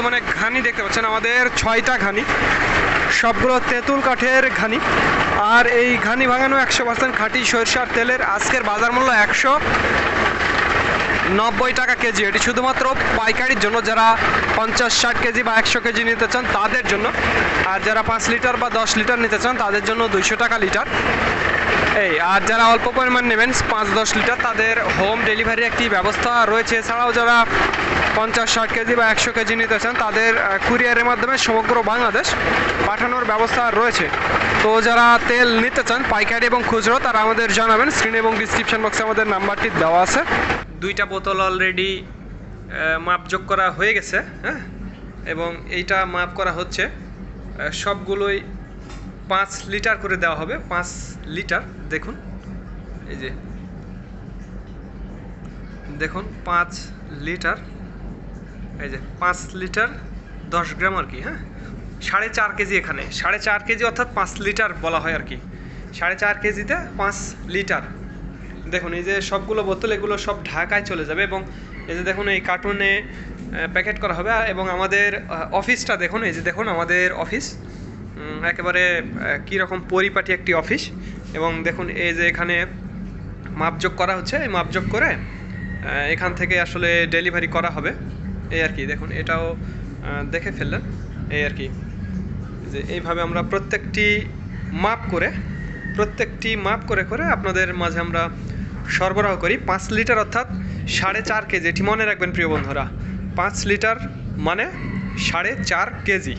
বর্তমানে ঘানি দেখতে পাচ্ছেন, আমাদের ছয়টা ঘানি। সবগুলো তেঁতুল কাঠের ঘানি। আর এই ঘানি ভাঙানো একশো পার্সেন্ট খাঁটি সরিষার তেলের আজকের বাজার মূল্য একশো নব্বই টাকা কেজি। এটি শুধুমাত্র পাইকারির জন্য, যারা পঞ্চাশ, ষাট কেজি বা একশো কেজি নিতে চান তাদের জন্য। আর যারা পাঁচ লিটার বা দশ লিটার নিতে চান তাদের জন্য দুইশো টাকা লিটার। এই, আর যারা অল্প পরিমাণ নেবেন, পাঁচ, দশ লিটার, তাদের হোম ডেলিভারি একটি ব্যবস্থা রয়েছে। এছাড়াও যারা পঞ্চাশ, ষাট কেজি বা একশো কেজি নিতে চান, তাদের কুরিয়ারের মাধ্যমে সমগ্র বাংলাদেশ পাঠানোর ব্যবস্থা রয়েছে। তো যারা তেল নিতে চান, পাইকারি এবং খুচরো, তারা আমাদের জানাবেন। স্ক্রিন এবং ডিসক্রিপশন বক্সে আমাদের নাম্বারটি দেওয়া আছে। দুইটা বোতল অলরেডি মাপযোগ করা হয়ে গেছে হ্যাঁ? এবং এইটা মাপ করা হচ্ছে সবগুলোই পাঁচ লিটার করে দেওয়া হবে, পাঁচ লিটার, দেখুন। এই যে, দেখুন, পাঁচ লিটার। এই যে পাঁচ লিটার দশ গ্রাম আর কি হ্যাঁ? সাড়ে চার কেজি এখানে। সাড়ে চার কেজি অর্থাৎ পাঁচ লিটার বলা হয় আর কি। সাড়ে চার কেজিতে পাঁচ লিটার। দেখুন, এই যে সবগুলো বোতল, এগুলো সব ঢাকায় চলে যাবে এবং এই যে দেখুন, এই কার্টুনে প্যাকেট করা হবে। এবং আমাদের অফিসটা দেখুন, এই যে দেখুন, আমাদের অফিস। একেবারে কীরকম পরিপাটি একটি অফিস। এবং দেখুন, এই যে এখানে মাপযোগ করা হচ্ছে। এই মাপযোগ করে এখান থেকে আসলে ডেলিভারি করা হবে। এই আর কি, দেখুন, এটাও দেখে ফেললেন, এই আর কি। যে এইভাবে আমরা প্রত্যেকটি মাপ করে, প্রত্যেকটি মাপ করে করে আপনাদের মাঝে আমরা সরবরাহ করি। পাঁচ লিটার অর্থাৎ সাড়ে চার কেজি। এটি মনে রাখবেন প্রিয় বন্ধুরা, পাঁচ লিটার মানে সাড়ে চার কেজি।